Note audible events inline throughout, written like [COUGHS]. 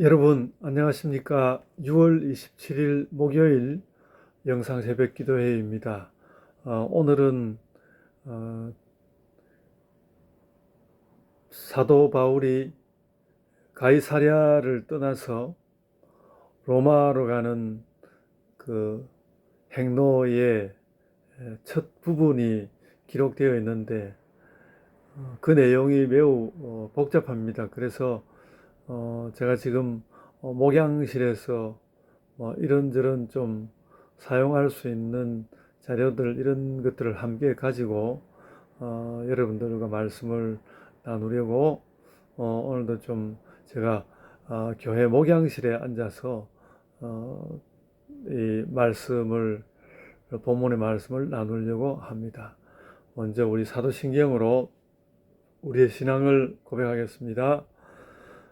여러분 안녕하십니까 6월 27일 목요일 영상 새벽 기도회입니다 어, 오늘은 어, 사도 바울이 가이사랴를 떠나서 로마로 가는 그 행로의 첫 부분이 기록되어 있는데 어, 그 내용이 매우 어, 복잡합니다. 그래서 어, 제가 지금 어, 목양실에서 뭐 이런저런 좀 사용할 수 있는 자료들 이런 것들을 함께 가지고 어, 여러분들과 말씀을 나누려고 어, 오늘도 좀 제가 어, 교회 목양실에 앉아서 어, 이 말씀을 본문의 말씀을 나누려고 합니다. 먼저 우리 사도신경으로 우리의 신앙을 고백하겠습니다.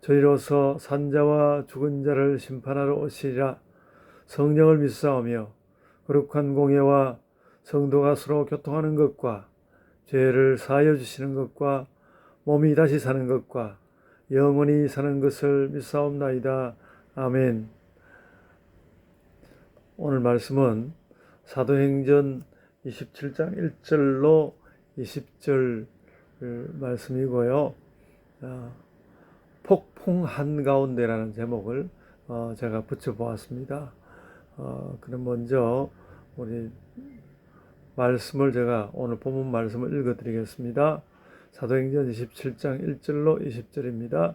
저희로서 산자와 죽은 자를 심판하러 오시리라 성령을 믿사오며 거룩한 공예와 성도가 서로 교통하는 것과 죄를 사하여 주시는 것과 몸이 다시 사는 것과 영원히 사는 것을 믿사옵나이다. 아멘. 오늘 말씀은 사도행전 27장 1절로 20절 말씀이고요. 아, 폭풍 한가운데라는 제목을 어, 제가 붙여보았습니다. 어, 그럼 먼저 우리 말씀을 제가 오늘 본문 말씀을 읽어드리겠습니다. 사도행전 27장 1절로 20절입니다.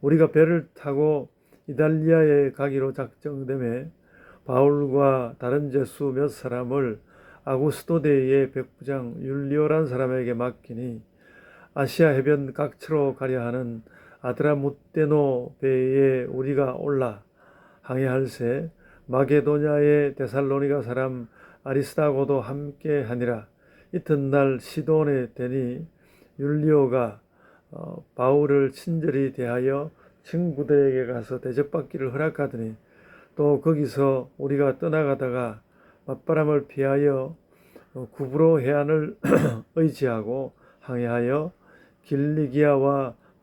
우리가 배를 타고 이달리아에 가기로 작정됨에 바울과 다른 제수 몇 사람을 아구스토데의 백부장 율리오란 사람에게 맡기니 아시아 해변 각처로 가려 하는 아드라무테노 배에 우리가 올라 항해할새 마게도냐의 데살로니가 사람 아리스다고도 함께 하니라. 이튿날 시돈에 되니 율리오가 어, 바울을 친절히 대하여 친구들에게 가서 대접받기를 허락하더니 또 거기서 우리가 떠나가다가 맞바람을 피하여 어, 구브로 해안을 [CLEARS THROAT] 의지하고 항해하여 길리기아와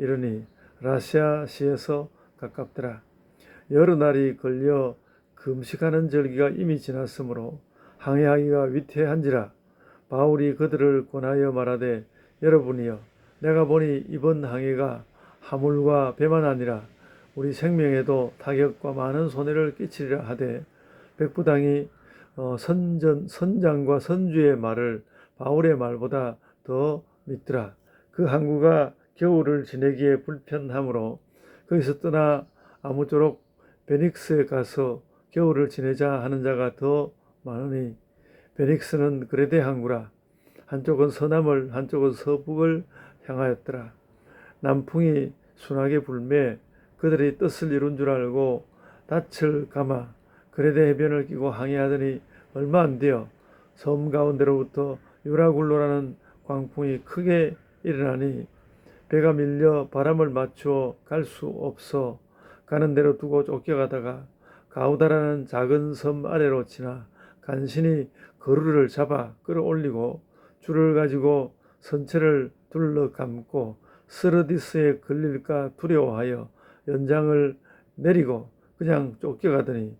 이르니 라시아시에서 가깝더라. 여러 날이 걸려 금식하는 절기가 이미 지났으므로 항해하기가 위태한지라 바울이 그들을 권하여 말하되 여러분이여 내가 보니 이번 항해가 하물과 배만 아니라 우리 생명에도 타격과 많은 손해를 끼치리라 하되 백부당이 어, 선전 선장과 선주의 말을 바울의 말보다 더 믿더라. 그 항구가 겨울을 지내기에 불편하므로 거기서 떠나 아무쪼록 베닉스에 가서 겨울을 지내자 하는 자가 더 많으니 베닉스는 그레데 항구라 한쪽은 서남을 한쪽은 서북을 향하였더라. 남풍이 순하게 불매 그들이 뜻을 이룬 줄 알고 닻을 감아 그레데 해변을 끼고 항해하더니 얼마 안 되어 섬 가운데로부터 유라굴로라는 광풍이 크게 일어나니 배가 밀려 바람을 맞추어 갈 수 없어 가는 대로 두고 쫓겨가다가 가우다라는 작은 섬 아래로 지나 간신히 거루를 잡아 끌어올리고 줄을 가지고 선체를 둘러 감고 스르디스에 걸릴까 두려워하여 연장을 내리고 그냥 쫓겨가더니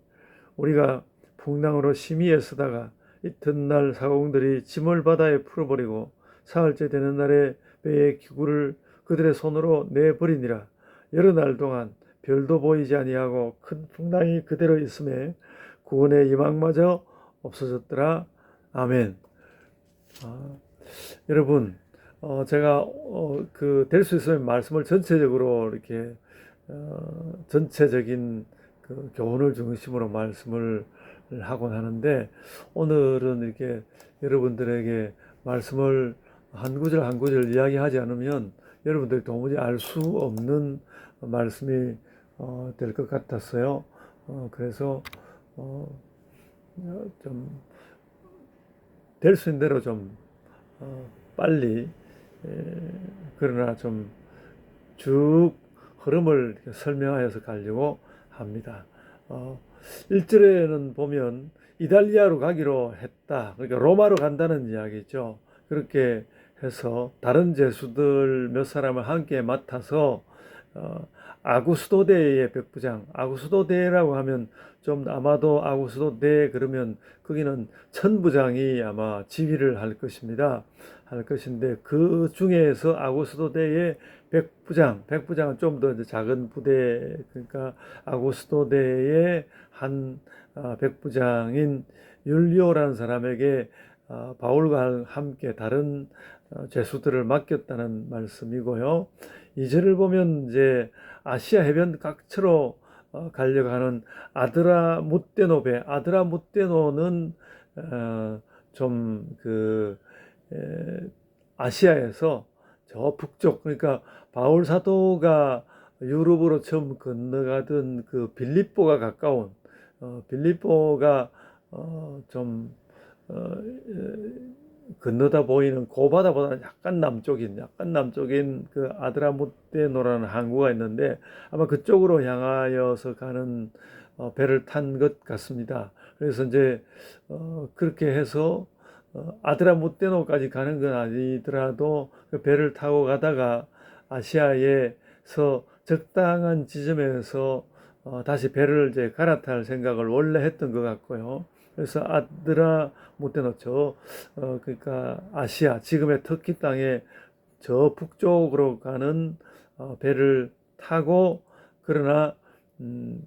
우리가 풍랑으로 심히 애쓰다가 이튿날 사공들이 짐을 바다에 풀어버리고 사흘째 되는 날에 배의 기구를 그들의 손으로 내버리니라 여러 날 동안 별도 보이지 아니하고 큰 풍랑이 그대로 있음에 구원의 희망마저 없어졌더라. 아멘. 아, 여러분, 어, 제가 어, 그될 수 있으면 말씀을 전체적으로 이렇게 어, 전체적인 그 교훈을 중심으로 말씀을 하곤 하는데 오늘은 이렇게 여러분들에게 말씀을 한 구절 한 구절 이야기하지 않으면 여러분들이 도무지 알 수 없는 말씀이 어, 될 것 같았어요. 어, 그래서 어, 좀 될 수 있는 대로 좀 어, 빨리 에, 그러나 좀 쭉 흐름을 설명하여서 가려고 합니다. 어, 1절에는 보면 이탈리아로 가기로 했다. 그러니까 로마로 간다는 이야기죠. 그렇게 해서 다른 제수들 몇 사람을 함께 맡아서 어, 아구스도대의 백부장, 아구스도대라고 하면 좀 아마도 아구스도대 그러면 거기는 천부장이 아마 지휘를 할 것입니다. 할 것인데 그 중에서 아구스도대의 백부장, 백부장은 좀 더 작은 부대 그러니까 아구스도대의 한 아, 백부장인 율리오라는 사람에게 아, 바울과 함께 다른 어, 죄수들을 맡겼다는 말씀이고요. 이절을 보면 이제 아시아 해변 각처로 어, 가려고 하는 아드라 무테노배, 아드라 무테노는 어, 좀그 아시아에서 저 북쪽 그러니까 바울 사도가 유럽으로 처음 건너가던 그 빌립보가 가까운 어, 빌립보가 어, 좀 어, 건너다 보이는 고바다보다는 약간 남쪽인 약간 남쪽인 그 아드라무테노라는 항구가 있는데 아마 그쪽으로 향하여서 가는 어, 배를 탄 것 같습니다. 그래서 이제 어, 그렇게 해서 어, 아드라무테노까지 가는 건 아니더라도 그 배를 타고 가다가 아시아에서 적당한 지점에서 어, 다시 배를 이제 갈아탈 생각을 원래 했던 것 같고요. 그래서 아드라 저 어, 그러니까 아시아 지금의 터키 땅에 저 북쪽으로 가는 어, 배를 타고 그러나 음,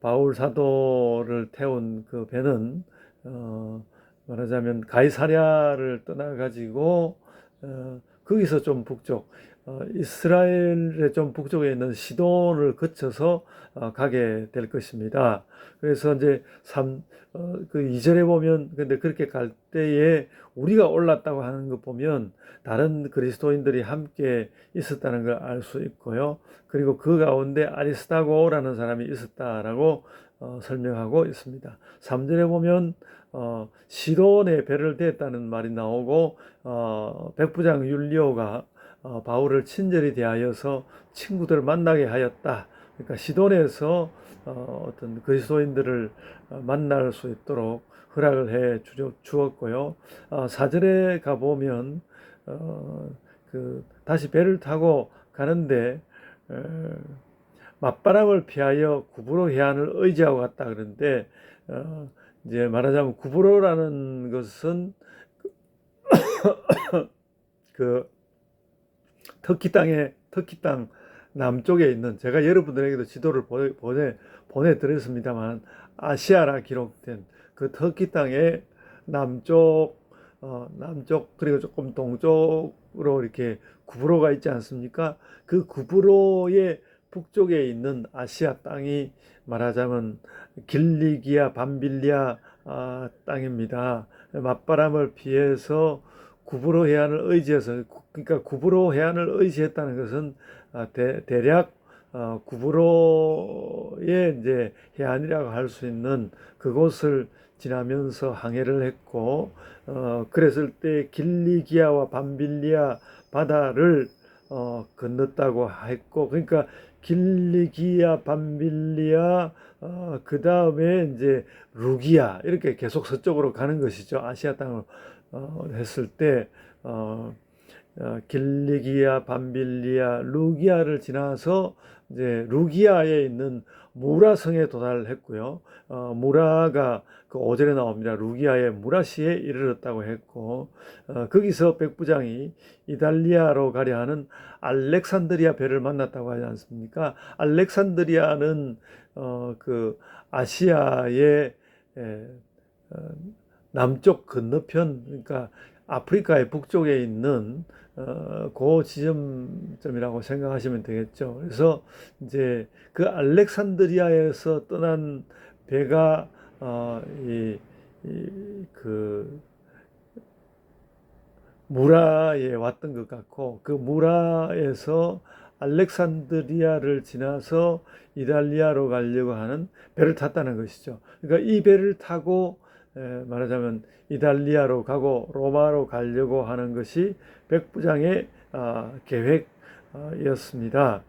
바울 사도를 태운 그 배는 어, 말하자면 가이사랴를 떠나 가지고 어, 거기서 좀 북쪽 어, 이스라엘의 좀 북쪽에 있는 시돈을 거쳐서 어, 가게 될 것입니다. 그래서 이제 3, 어, 그 2절에 보면 근데 그렇게 갈 때에 우리가 올랐다고 하는 거 보면 다른 그리스도인들이 함께 있었다는 걸 알 수 있고요. 그리고 그 가운데 아리스타고라는 사람이 있었다라고 어, 설명하고 있습니다. 3절에 보면 어, 시돈에 배를 대했다는 말이 나오고 어, 백부장 율리오가 어, 바울을 친절히 대하여서 친구들을 만나게 하였다. 그러니까 시돈에서 어, 어떤 그리스도인들을 어, 만날 수 있도록 허락을 해 주었고요. 어, 사절에 가 보면 어, 그 다시 배를 타고 가는데 어, 맞바람을 피하여 구브로 해안을 의지하고 갔다 어, 이제 말하자면 구브로라는 것은 [COUGHS] 그 터키 땅에 터키 땅 남쪽에 있는 제가 여러분들에게도 지도를 보내 보내 드렸습니다만 아시아라 기록된 그 터키 땅의 남쪽 어, 남쪽 그리고 조금 동쪽으로 이렇게 구브로가 있지 않습니까? 그 구브로의 북쪽에 있는 아시아 땅이 말하자면 길리기아 밤빌리아 아, 땅입니다. 맞바람을 피해서 구브로 해안을 의지해서 그러니까 구브로 해안을 의지했다는 것은 아, 대, 대략 어, 구브로의 이제 해안이라고 할 수 있는 그곳을 지나면서 항해를 했고 어, 그랬을 때 길리기아와 밤빌리아 바다를 어, 건넜다고 했고 그러니까 길리기아 밤빌리아 어, 그 다음에 이제 루기아 이렇게 계속 서쪽으로 가는 것이죠. 아시아 땅을 어, 했을 때 어, 어, 길리기아, 밤빌리아, 루기아를 지나서 이제 루기아에 있는 무라성에 도달했고요. 어, 무라가 그 5절에 나옵니다. 루기아의 무라시에 이르렀다고 했고 어, 거기서 백부장이 이달리아로 가려 하는 알렉산드리아 배를 만났다고 하지 않습니까? 알렉산드리아는 어, 그 아시아의 에, 어, 남쪽 건너편 그러니까 아프리카의 북쪽에 있는 어, 그 지점점이라고 생각하시면 되겠죠. 그래서 이제 그 알렉산드리아에서 떠난 배가 어, 이, 이, 그 무라에 왔던 것 같고 그 무라에서 알렉산드리아를 지나서 이탈리아로 가려고 하는 배를 탔다는 것이죠. 그러니까 이 배를 타고 에, 말하자면 이탈리아로 가고 로마로 가려고 하는 것이 백부장의 아, 계획이었습니다.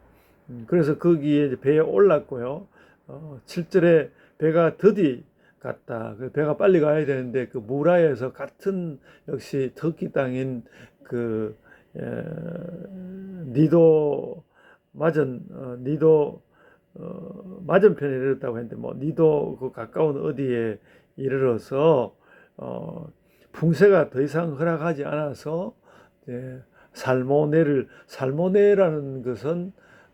음, 그래서 거기에 이제 배에 올랐고요. 어, 7절에 배가 드디 갔다. 그 배가 빨리 가야 되는데 그 무라에서 같은 역시 터키 땅인 그 에, 니도 맞은 어, 니도 어, 맞은편에 이르렀다고 했는데 뭐 니도 그 가까운 어디에 이르러서 어, 풍세가 더 이상 허락하지 않아서 이제 살모네를 살모네라는 것은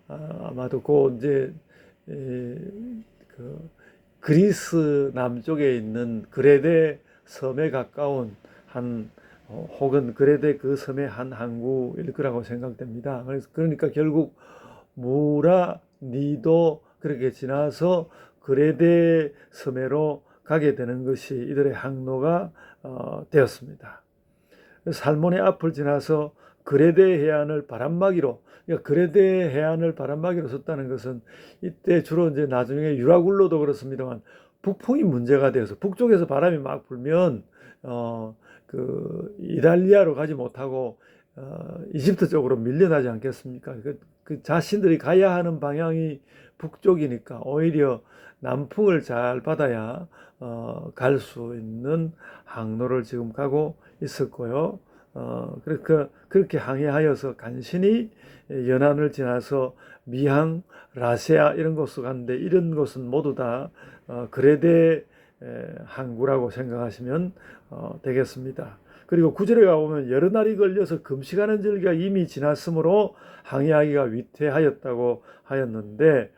아, 아마도 그 이제 에, 그 그리스 남쪽에 있는 그레데 섬에 가까운 한 어, 혹은 그레데 그 섬의 한 항구일 거라고 생각됩니다. 그래서 그러니까 결국 무라 니도 그렇게 지나서 그레데 섬에로 가게 되는 것이 이들의 항로가 어, 되었습니다. 살몬의 앞을 지나서 그레데 해안을 바람막이로 그러니까 그레데 해안을 바람막이로 썼다는 것은 이때 주로 이제 나중에 유라굴로도 그렇습니다만 북풍이 문제가 되어서 북쪽에서 바람이 막 불면 어, 그 이탈리아로 가지 못하고 어, 이집트 쪽으로 밀려나지 않겠습니까? 그, 그 자신들이 가야 하는 방향이 북쪽이니까 오히려 남풍을 잘 받아야 어, 갈 수 있는 항로를 지금 가고 있었고요. 어, 그러니까 그렇게 항해하여서 간신히 연안을 지나서 미항, 라세아 이런 곳을 갔는데 이런 곳은 모두 다 어, 그레데 에, 항구라고 생각하시면 어, 되겠습니다. 그리고 구절에 가보면 여러 날이 걸려서 금식하는 절기가 이미 지났으므로 항해하기가 위태하였다고 하였는데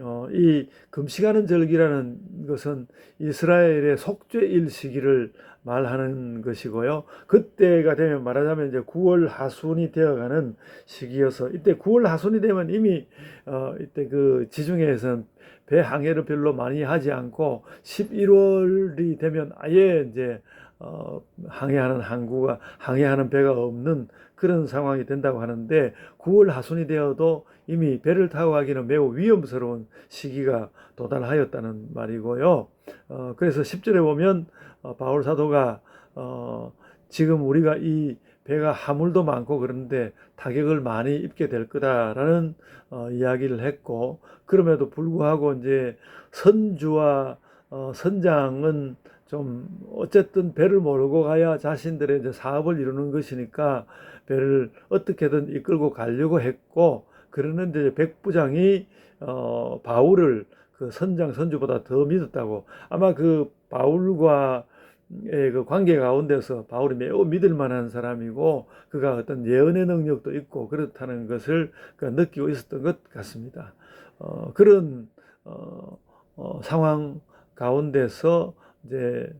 어, 이 금식하는 절기라는 것은 이스라엘의 속죄일 시기를 말하는 것이고요. 그때가 되면 말하자면 이제 9월 하순이 되어가는 시기여서 이때 9월 하순이 되면 이미 어, 이때 그 지중해에서는 배 항해를 별로 많이 하지 않고 11월이 되면 아예 이제 어, 항해하는 항구가 항해하는 배가 없는 그런 상황이 된다고 하는데 9월 하순이 되어도 이미 배를 타고 가기는 매우 위험스러운 시기가 도달하였다는 말이고요. 어, 그래서 10절에 보면 어, 바울 사도가 어, 지금 우리가 이 배가 하물도 많고 그런데 타격을 많이 입게 될 거다라는 어, 이야기를 했고 그럼에도 불구하고 이제 선주와 어, 선장은 좀 어쨌든 배를 몰고 가야 자신들의 이제 사업을 이루는 것이니까 배를 어떻게든 이끌고 가려고 했고 그러는데 백부장이 어 바울을 그 선장 선주보다 더 믿었다고 아마 그 바울과 그 관계 가운데서 바울이 매우 믿을 만한 사람이고 그가 어떤 예언의 능력도 있고 그렇다는 것을 그 느끼고 있었던 것 같습니다. 어, 그런 어, 어, 상황 가운데서 이제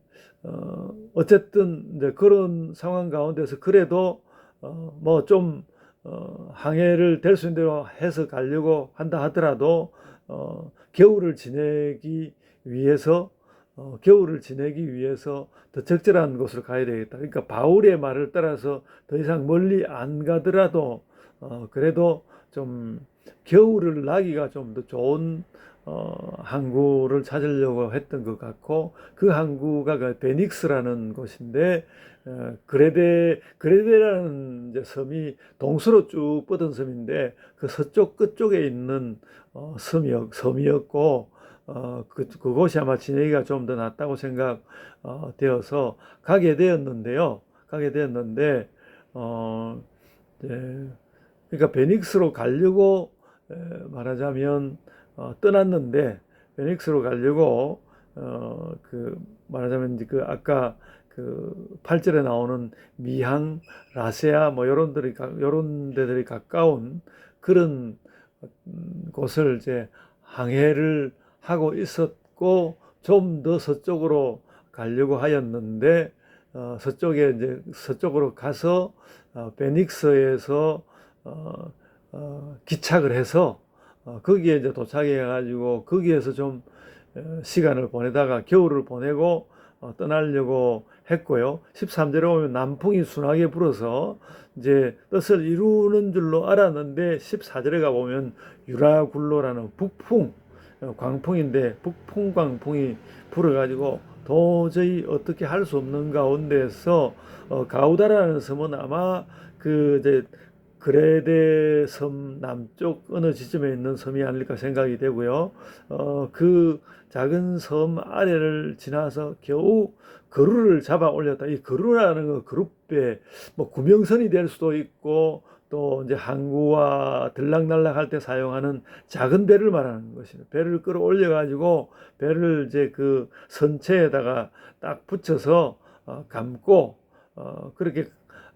어 어쨌든 이제 그런 상황 가운데서 그래도 어 뭐좀 어 항해를 될 수 있는 대로 해서 가려고 한다 하더라도 어 겨울을 지내기 위해서 어 겨울을 지내기 위해서 더 적절한 곳으로 가야 되겠다. 그러니까 바울의 말을 따라서 더 이상 멀리 안 가더라도 어 그래도 좀 겨울을 나기가 좀 더 좋은 어, 항구를 찾으려고 했던 것 같고 그 항구가 그 베닉스라는 곳인데 어, 그레데 그레데라는 섬이 동서로 쭉 뻗은 섬인데 그 서쪽 끝쪽에 있는 어, 섬이었, 섬이었고 어, 그, 그곳이 아마 지내기가 좀 더 낫다고 생각되어서 가게 되었는데요. 가게 되었는데 어, 이제 그러니까 베닉스로 가려고 에, 말하자면 어, 떠났는데 베닉스로 가려고 어, 그 말하자면 이제 그 아까 그 8절에 나오는 미항, 라세아 뭐 요런들이 가- 요런 데들이 가까운 그런 음, 곳을 이제 항해를 하고 있었고 좀 더 서쪽으로 가려고 하였는데 어, 서쪽에 이제 서쪽으로 가서 어, 베닉스에서 어, 어, 기착을 해서 어, 거기에 이제 도착해 가지고 거기에서 좀 어, 시간을 보내다가 겨울을 보내고 어, 떠나려고 했고요. 13절에 보면 남풍이 순하게 불어서 이제 뜻을 이루는 줄로 알았는데 14절에 가 보면 유라굴로라는 북풍 어, 광풍인데 북풍 광풍이 불어가지고 도저히 어떻게 할 수 없는 가운데서 어, 가우다라는 섬은 아마 그 이제 그레데 섬 남쪽 어느 지점에 있는 섬이 아닐까 생각이 되고요. 어, 그 작은 섬 아래를 지나서 겨우 거루를 잡아 올렸다. 이 거루라는 거 그룹배 뭐 구명선이 될 수도 있고 또 이제 항구와 들락날락 할 때 사용하는 작은 배를 말하는 것이죠. 배를 끌어올려 가지고 배를 이제 그 선체에다가 딱 붙여서 어, 감고 어, 그렇게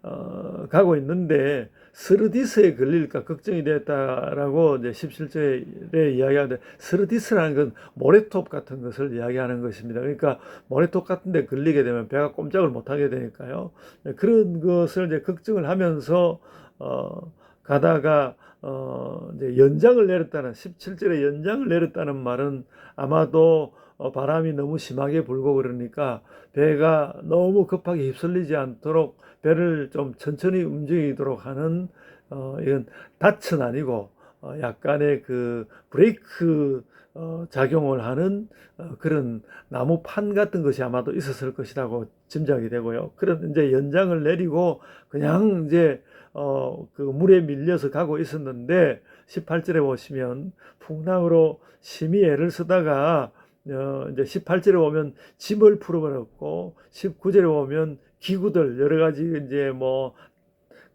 어, 가고 있는데 스르디스에 걸릴까 걱정이 됐다라고 이제 17절에 이야기하는데 스르디스라는 건 모래톱 같은 것을 이야기하는 것입니다. 그러니까 모래톱 같은 데 걸리게 되면 배가 꼼짝을 못 하게 되니까요. 네, 그런 것을 이제 걱정을 하면서 어, 가다가 어, 이제 연장을 내렸다는 17절에 연장을 내렸다는 말은 아마도 어, 바람이 너무 심하게 불고 그러니까 배가 너무 급하게 휩쓸리지 않도록 배를 좀 천천히 움직이도록 하는 어, 이건 닻은 아니고 어, 약간의 그 브레이크 어, 작용을 하는 어, 그런 나무판 같은 것이 아마도 있었을 것이라고 짐작이 되고요. 그런 이제 연장을 내리고 그냥 이제 어, 그 물에 밀려서 가고 있었는데 18절에 보시면 풍랑으로 심히 애를 쓰다가 어, 이제 18절에 보면 짐을 풀어버렸고 19절에 보면 기구들 여러 가지 이제 뭐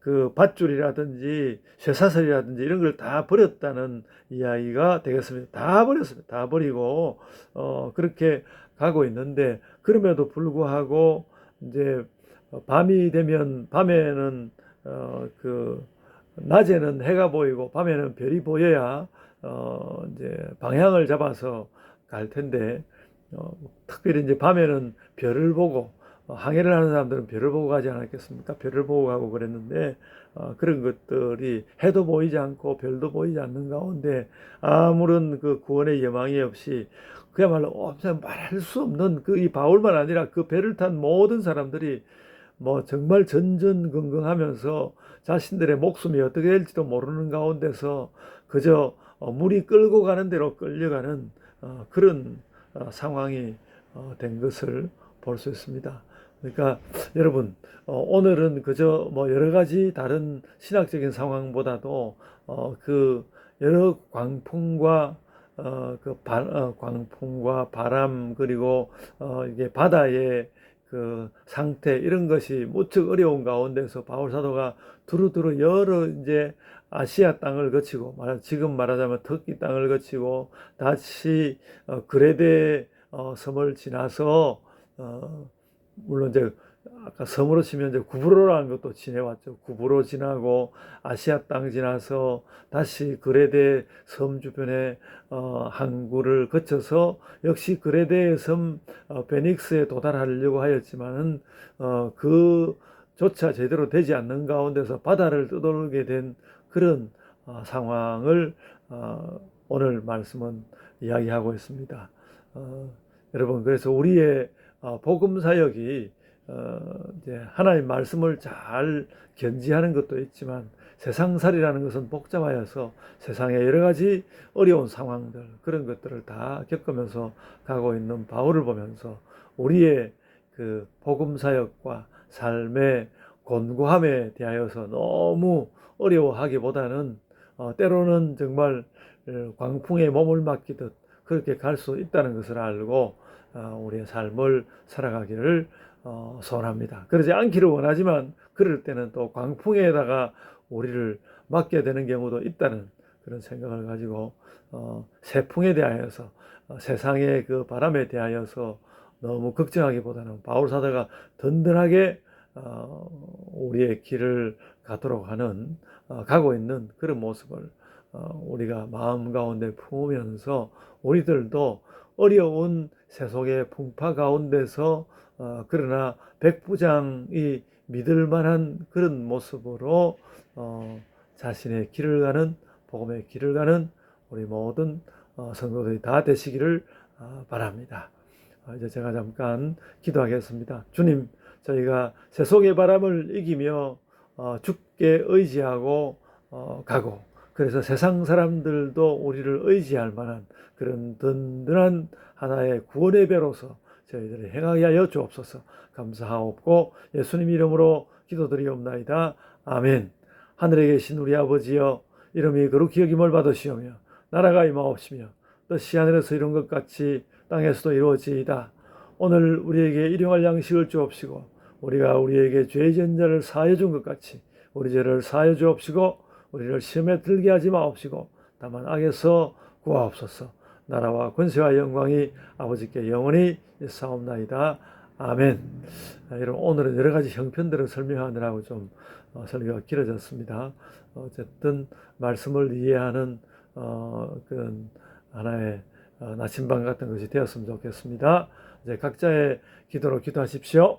그 밧줄이라든지 쇠사슬이라든지 이런 걸 다 버렸다는 이야기가 되겠습니다. 다 버렸습니다. 다 버리고 어 그렇게 가고 있는데 그럼에도 불구하고 이제 밤이 되면 밤에는 어 그 낮에는 해가 보이고 밤에는 별이 보여야 어 이제 방향을 잡아서 갈 텐데 어 특별히 이제 밤에는 별을 보고 어, 항해를 하는 사람들은 별을 보고 가지 않았겠습니까? 별을 보고 가고 그랬는데 어, 그런 것들이 해도 보이지 않고 별도 보이지 않는 가운데 아무런 그 구원의 예망이 없이 그야말로 엄청 말할 수 없는 그 이 바울만 아니라 그 배를 탄 모든 사람들이 뭐 정말 전전긍긍하면서 자신들의 목숨이 어떻게 될지도 모르는 가운데서 그저 어, 물이 끌고 가는 대로 끌려가는 어, 그런 어, 상황이 어, 된 것을 볼 수 있습니다. 그러니까 여러분 어, 오늘은 그저 뭐 여러 가지 다른 신학적인 상황보다도 어, 그 여러 광풍과 어, 그 바, 어, 광풍과 바람 그리고 어, 이게 바다의 그 상태 이런 것이 무척 어려운 가운데서 바울 사도가 두루두루 여러 이제 아시아 땅을 거치고 말 지금 말하자면 터키 땅을 거치고 다시 어, 그레데 어, 섬을 지나서 어, 물론 이제 아까 섬으로 치면 이제 구브로라는 것도 지내왔죠. 구브로 지나고 아시아 땅 지나서 다시 그레데 섬 주변에 어, 항구를 거쳐서 역시 그레데 섬 어, 베닉스에 도달하려고 하였지만은 어, 그 조차 제대로 되지 않는 가운데서 바다를 떠돌게 된 그런 어, 상황을 어, 오늘 말씀은 이야기하고 있습니다. 어, 여러분 그래서 우리의 어, 복음 사역이 어, 이제 하나님 말씀을 잘 견지하는 것도 있지만 세상살이라는 것은 복잡하여서 세상의 여러 가지 어려운 상황들 그런 것들을 다 겪으면서 가고 있는 바울을 보면서 우리의 그 복음 사역과 삶의 곤고함에 대하여서 너무 어려워하기보다는 어, 때로는 정말 어, 광풍에 몸을 맡기듯 그렇게 갈 수 있다는 것을 알고 어, 우리의 삶을 살아가기를 어, 소원합니다. 그러지 않기를 원하지만 그럴 때는 또 광풍에다가 우리를 맡게 되는 경우도 있다는 그런 생각을 가지고 어, 세풍에 대하여서 어, 세상의 그 바람에 대하여서 너무 걱정하기보다는 바울 사도가 든든하게 어, 우리의 길을 가도록 하는 어, 가고 있는 그런 모습을 어, 우리가 마음 가운데 품으면서 우리들도 어려운 세속의 풍파 가운데서 어, 그러나 백부장이 믿을 만한 그런 모습으로 어, 자신의 길을 가는 복음의 길을 가는 우리 모든 어, 성도들이 다 되시기를 어, 바랍니다. 어, 이제 제가 잠깐 기도하겠습니다. 주님, 저희가 세속의 바람을 이기며 어, 주께 의지하고 어, 가고 그래서 세상 사람들도 우리를 의지할 만한 그런 든든한 하나의 구원의 배로서 저희들을 행하게 하여 주옵소서 감사하옵고 예수님 이름으로 기도드리옵나이다. 아멘. 하늘에 계신 우리 아버지여 이름이 거룩히 여김을 받으시오며 나라가 임하옵시며 뜻이 하늘에서 이룬 것 같이 땅에서도 이루어지이다. 오늘 우리에게 일용할 양식을 주옵시고 우리가 우리에게 죄의 전자를 사하여 준것 같이 우리 죄를 사하여 주옵시고 우리를 시험에 들게 하지 마옵시고 다만 악에서 구하옵소서. 나라와 권세와 영광이 아버지께 영원히 있사옵나이다. 아멘. 아, 여러분 오늘은 여러 가지 형편들을 설명하느라고 좀 어, 설교가 길어졌습니다. 어쨌든 말씀을 이해하는 어, 그런 하나의 어, 나침반 같은 것이 되었으면 좋겠습니다. 이제 각자의 기도로 기도하십시오.